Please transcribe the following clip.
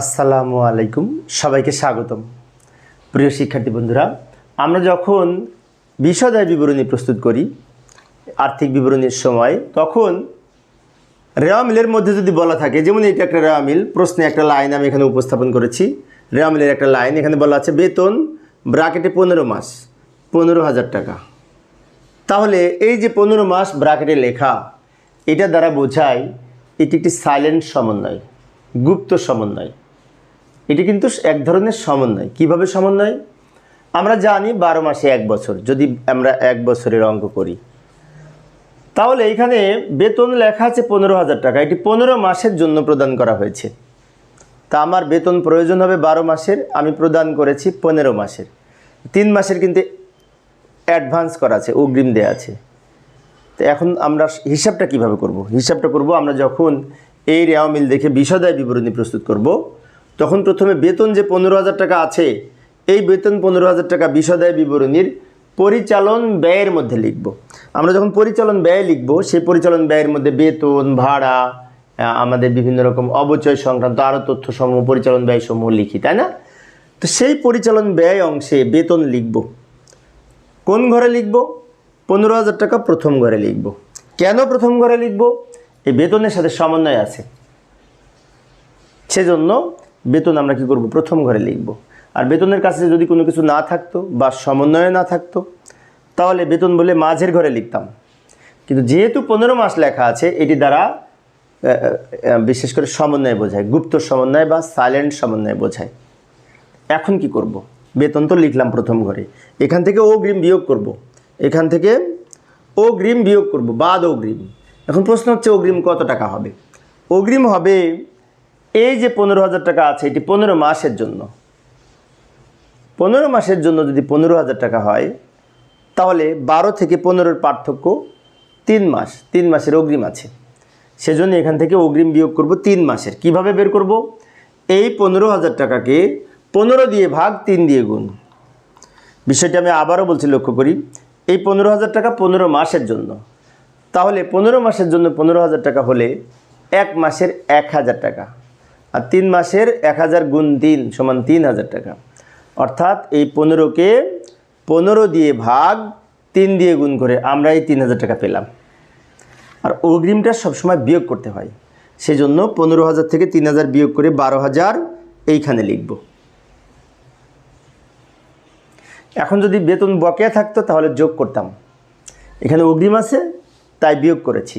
আসসালামু আলাইকুম, সবাইকে স্বাগতম। প্রিয় শিক্ষার্থী বন্ধুরা, আমরা যখন বিশদায় বিবরণী প্রস্তুত করি, আর্থিক বিবরণীর সময়, তখন রেওয়া মিলের মধ্যে যদি বলা থাকে, যেমন এটা একটা রেওয়া মিল, প্রশ্নে একটা লাইন আমি এখানে উপস্থাপন করেছি। রেওয়া মিলের একটা লাইন, এখানে বলা আছে, বেতন ব্রাকেটে পনেরো মাস, পনেরো হাজার টাকা। তাহলে এই যে পনেরো মাস ব্রাকেটে লেখা, এটা দ্বারা বোঝায় এটি একটি সাইলেন্ট সমন্বয়, গুপ্ত সমন্বয়। এটি কিন্তু এক ধরনের সমন্বয়। কীভাবে সমন্বয়? আমরা জানি বারো মাসে এক বছর, যদি আমরা এক বছরের অঙ্ক করি। তাহলে এখানে বেতন লেখা আছে পনেরো হাজার টাকা, এটি পনেরো মাসের জন্য প্রদান করা হয়েছে। তা আমার বেতন প্রয়োজন হবে বারো মাসের, আমি প্রদান করেছি পনেরো মাসের। তিন মাসের কিন্তু অ্যাডভান্স করা আছে, অগ্রিম দেওয়া আছে। তো এখন আমরা হিসাবটা কীভাবে করব? হিসাবটা করব, আমরা যখন এই রেওয়া মিল দেখে বিশদায় বিবরণী প্রস্তুত করব তখন প্রথমে বেতন যে পনেরো হাজার টাকা আছে, এই বেতন পনেরো হাজার টাকা বিশদায় বিবরণীর পরিচালন ব্যয়ের মধ্যে লিখব। আমরা যখন পরিচালন ব্যয় লিখব, সেই পরিচালন ব্যয়ের মধ্যে বেতন, ভাড়া আমাদের বিভিন্ন রকম অবচয় সংক্রান্ত আরও তথ্যসমূহ, পরিচালন ব্যয় সমূহ লিখি, তাই না? তো সেই পরিচালন ব্যয় অংশে বেতন লিখব। কোন ঘরে লিখব? পনেরো হাজার টাকা প্রথম ঘরে লিখব। কেন প্রথম ঘরে লিখব? এই বেতনের সাথে সমন্বয় আছে। সেজন্য বেতন আমরা কি করব? প্রথম ঘরে লিখব। আর বেতনের কাছে যদি কোনো কিছু না থাকতো বা সমন্বয় না থাকতো, তাহলে বেতন বলে মাঝের ঘরে লিখতাম। কিন্তু যেহেতু পনেরো মাস লেখা আছে, এটি দ্বারা বিশেষ করে সমন্বয় বোঝায়। গুপ্ত সমন্বয় বা সাইলেন্ট সমন্বয় বোঝায়। এখন কি করব? বেতন তো লিখলাম প্রথম ঘরে। এখান থেকে অগ্রিম বিয়োগ করব। এখান থেকে অগ্রিম বিয়োগ করব। বাদ অগ্রিম। এখন প্রশ্ন হচ্ছে, অগ্রিম কত টাকা হবে? অগ্রিম হবে এই যে পনেরো হাজার টাকা আছে, এটি পনেরো মাসের জন্য। পনেরো মাসের জন্য যদি পনেরো হাজার টাকা হয়, তাহলে বারো থেকে পনেরোর পার্থক্য তিন মাস। তিন মাসের অগ্রিম আছে। সেজন্য এখান থেকে অগ্রিম বিয়োগ করব তিন মাসের। কীভাবে বের করব? এই পনেরো হাজার টাকাকে পনেরো দিয়ে ভাগ তিন দিয়ে গুণ। বিষয়টি আমি আবারও বলছি, লক্ষ্য করি। এই পনেরো হাজার টাকা পনেরো মাসের জন্য। তাহলে পনেরো মাসের জন্য পনেরো হাজার টাকা হলে এক মাসের এক হাজার টাকা। আর তিন মাসের এক হাজার গুণ তিন সমান তিন হাজার টাকা। অর্থাৎ এই পনেরোকে পনেরো দিয়ে ভাগ তিন দিয়ে গুণ করে আমরা এই তিন হাজার টাকা পেলাম। আর অগ্রিমটা সবসময় বিয়োগ করতে হয়। সেই জন্য পনেরো হাজার থেকে তিন হাজার বিয়োগ করে বারো হাজার এইখানে লিখব। এখন যদি বেতন বকেয়া থাকতো তাহলে যোগ করতাম। এখানে অগ্রিম আছে, তাই বিয়োগ করেছি।